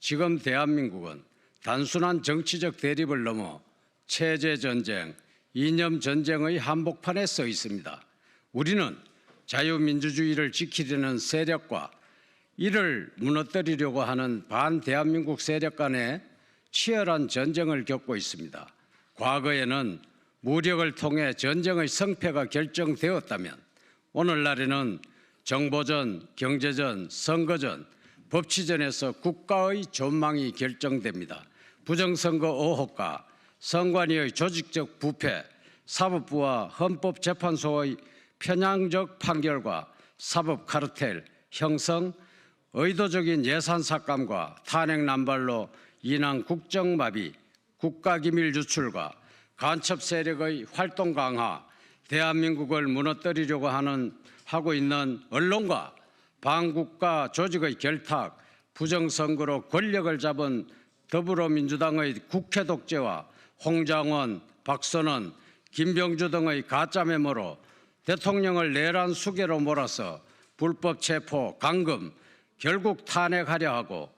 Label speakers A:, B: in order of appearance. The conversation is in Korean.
A: 지금 대한민국은 단순한 정치적 대립을 넘어 체제 전쟁, 이념 전쟁의 한복판에 서 있습니다. 우리는 자유민주주의를 지키려는 세력과 이를 무너뜨리려고 하는 반대한민국 세력 간의 치열한 전쟁을 겪고 있습니다. 과거에는 무력을 통해 전쟁의 성패가 결정되었다면 오늘날에는 정보전, 경제전, 선거전, 법치전에서 국가의 전망이 결정됩니다. 부정선거 의혹과 선관위의 조직적 부패, 사법부와 헌법재판소의 편향적 판결과 사법 카르텔 형성, 의도적인 예산 삭감과 탄핵 남발로 인한 국정마비, 국가기밀 유출과 간첩 세력의 활동 강화, 대한민국을 무너뜨리려고 하는 하고 있는 언론과 반국가 조직의 결탁, 부정선거로 권력을 잡은 더불어민주당의 국회 독재와 홍장원, 박선원, 김병주 등의 가짜 메모로 대통령을 내란 수계로 몰아서 불법 체포, 감금, 결국 탄핵하려 하고